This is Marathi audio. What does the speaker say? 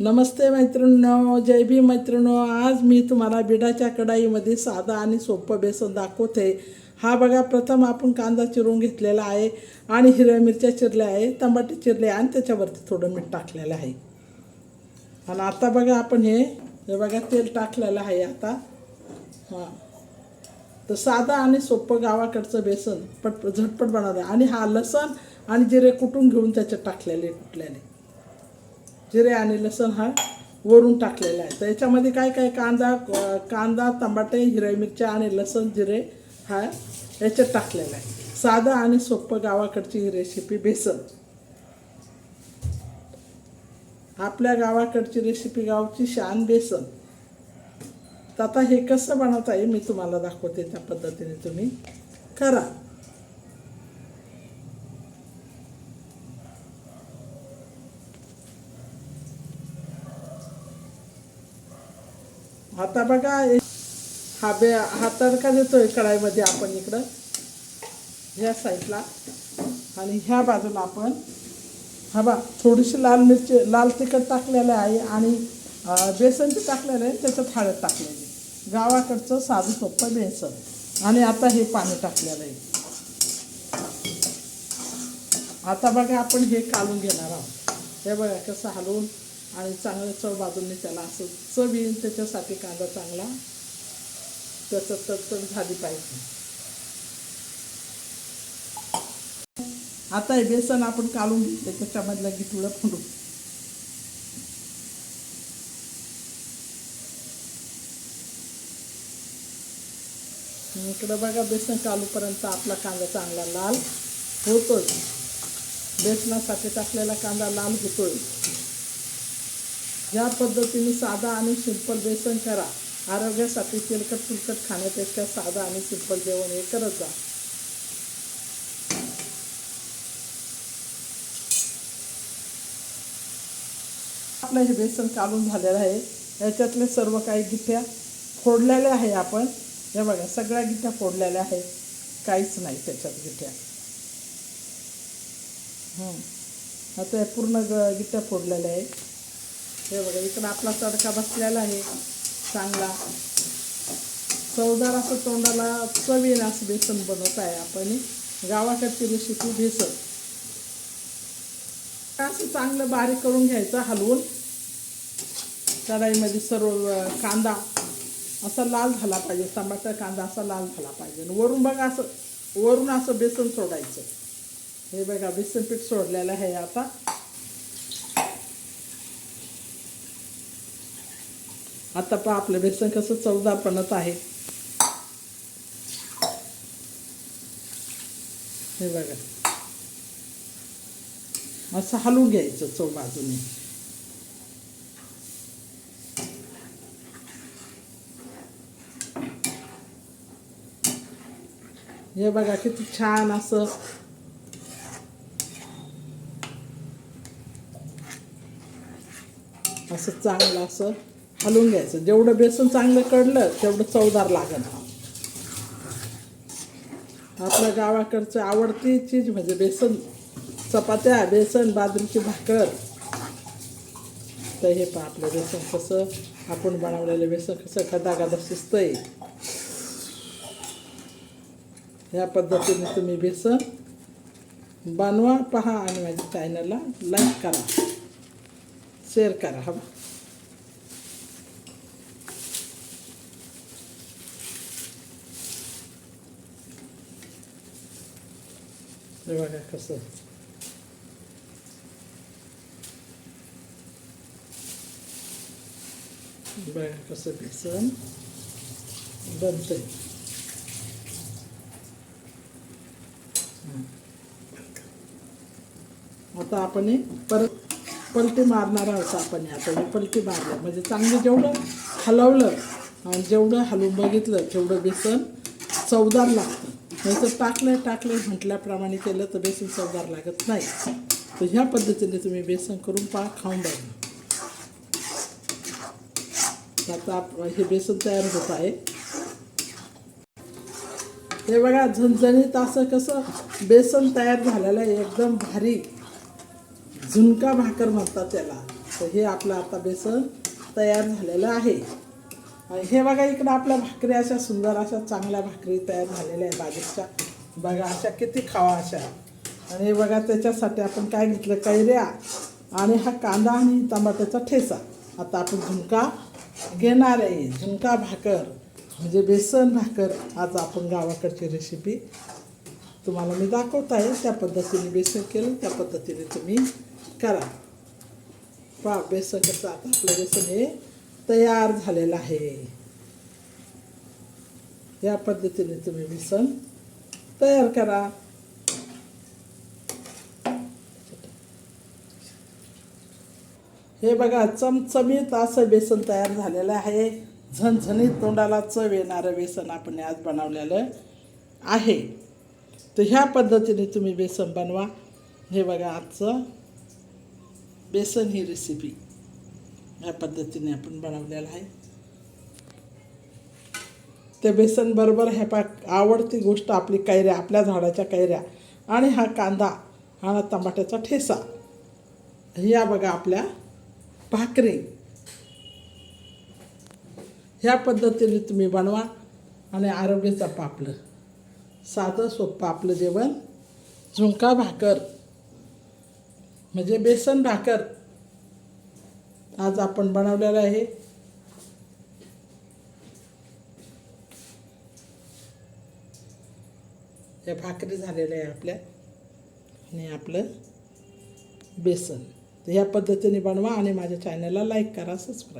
नमस्ते मैत्रिणींनो जय भी मैत्रिणो आज मी तुम्हाला बिडाच्या कढाईमध्ये साधा आणि सोपं बेसन दाखवते. हा बघा प्रथम आपण कांदा चिरून घेतलेला आहे आणि हिरव्या मिरच्या चिरल्या आहे टमाटे चिरले आणि त्याच्यावरती थोडं मीठ टाकलेलं आहे. आणि आता बघा आपण हे हे बघा तेल टाकलेलं आहे आता. हां. तर साधा आणि सोपं गावाकडचं बेसन पट झटपट बनवलं आणि हा लसण आणि जिरे कुटून घेऊन त्याच्यात टाकलेले कुटलेले. जिरे आणि लसूण हा वरून टाकलेला आहे. तर याच्यामध्ये काय काय कांदा कांदा टमाटे हिरव्या मिरच्या आणि लसूण जिरे हा याच्यात टाकलेला आहे. साधं आणि सोपं गावाकडची ही रेसिपी बेसन. आपल्या गावाकडची रेसिपी गावची शान बेसन. तर आता हे कसं बनवता येईल मी तुम्हाला दाखवते त्या पद्धतीने तुम्ही. करा. आता बघा हा बे हा तडका देतोय कढाईमध्ये आपण इकडं? ह्या साईडला. आणि ह्या बाजूला आपण हा बा थोडीशी लाल मिरची लाल तिखट टाकलेलं आहे आणि बेसन ते टाकलेलं आहे त्याच्यात हळद टाकलेली गावाकडचं साधू सोपं बेसन. आणि आता हे पाणी टाकलेलं आहे. आता बघा आपण हे काढून घेणार आहोत. हे बघा कसं हलवून आणि चांगलं चव बाजूने त्याला असं चव येईल त्याच्यासाठी कांदा चांगला. त्याचं तर झाली पाहिजे. आता हे बेसन आपण काढून घेतले त्याच्यामधलं गिटुळं फोडू. इकडं बघा बेसन कालूपर्यंत आपला कांदा चांगला लाल होतोय. बेसनासाठी टाकलेला कांदा लाल होतोय. या पद्धतीने साधा आणि सिंपल बेसन करा. आरोग्यासाठी तेलकट तुलकट खाण्यापेक्षा साधा आणि सिंपल जेवण हे करत जा. आपलं हे बेसन काढून झालेलं आहे. याच्यातले सर्व काही गिठ्या फोडलेल्या आहे आपण. हे बघा सगळ्या गिठ्या फोडलेल्या आहेत. काहीच नाही त्याच्यात गिठ्या. आता हे पूर्ण ग गिट्ट्या फोडलेल्या आहेत. हे बघा इकडं आपला तडका बसलेला आहे चांगला. चवदार असं तोंडाला चवीन असं बेसन बनवत आहे आपण. गावाकडची रेसिपी बेसन असं चांगलं बारीक करून घ्यायचं हलवून. कढाईमध्ये सर्व कांदा असा लाल झाला पाहिजे टमाटर कांदा असा लाल झाला पाहिजे. आणि वरून बघा असं वरून असं बेसन सोडायचं. हे बघा बेसन पीठ सोडलेलं आहे आता. आता पण आपलं बेसन कसं चवदारपणच आहे. हे बघा. असं हलवून घ्यायचं चव बाजूने. हे बघा किती छान असं. असं चांगलं असं हलवून घ्यायचं. जेवढं बेसन चांगलं कडलं तेवढं चवदार लागन आपल्या गावाकडचं आवडती चीज म्हणजे बेसन चपात्या बेसन बाजरीची भाकर. तर हे पहा आपलं बेसन कसं आपण बनवलेलं बेसन कसं गदा गदा शिजतंय. ह्या पद्धतीने तुम्ही बेसन बनवा पहा आणि माझ्या चॅनलला लाईक करा. शेअर करा हा. हे बघा कसं बघा कसं बेसन बनतंय आता आपण हे परत पलटी मारणार आहोत आपण आता हे पलटी मारलं म्हणजे चांगलं जेवढं हलवलं आणि जेवढं हलवून बघितलं तेवढं बेसन चवदार लागतं नंतर टाकलं टाकलं म्हटल्याप्रमाणे केलं तर बेसन चवदार लागत नाही. तर ह्या पद्धतीने तुम्ही बेसन करून पा खाऊन बघा. आता हे बेसन तयार होत आहे. हे बघा झणझणीत असं कसं बेसन तयार झालेलं आहे एकदम भारी. झुणका भाकर म्हणतात त्याला. तर हे आपलं आता बेसन तयार झालेलं आहे. हे बघा इकडं आपल्या भाकरी अशा सुंदर अशा चांगल्या भाकरी तयार झालेल्या आहे बाजूच्या बघा अशा किती खावा अशा. आणि बघा त्याच्यासाठी आपण काय घेतलं? कैऱ्या आणि हा कांदा आणि टमाट्याचा ठेचा. आता आपण झुणका घेणार आहे. झुणका भाकर म्हणजे बेसन भाकर आज आपण गावाकडची रेसिपी तुम्हाला मी दाखवत आहे त्या पद्धतीने बेसन केलं त्या पद्धतीने तुम्ही करा. पा बेसन कसं आता आपलं बेसन हे तयार झालेलं आहे. या पद्धतीने तुम्ही बेसन तयार करा. हे बघा चमचमीत असं बेसन तयार झालेलं आहे. झणझणीत तोंडाला चव येणारं बेसन आपण आज बनवलेलं आहे. तर ह्या पद्धतीने तुम्ही बेसन बनवा. हे बघा आजचं बेसन ही रेसिपी ह्या पद्धतीने आपण बनवलेला आहे. ते बेसनबरोबर ह्या पा आवडती गोष्ट आपली कैऱ्या आपल्या झाडाच्या कैऱ्या आणि हा कांदा हा टमाट्याचा ठेसा. ह्या बघा आपल्या भाकरी. ह्या पद्धतीने तुम्ही बनवा आणि आरोग्य जपा आपलं साधं सोपं आपलं जेवण. झुंका भाकर. म्हणजे बेसन भाकर. आज आपण बनवलेलं आहे. या भाकरी झालेल्या आहे आपल्या. आणि आपलं बेसन. तर ह्या पद्धतीने बनवा आणि माझ्या चॅनलला लाईक करा सबस्क्राईब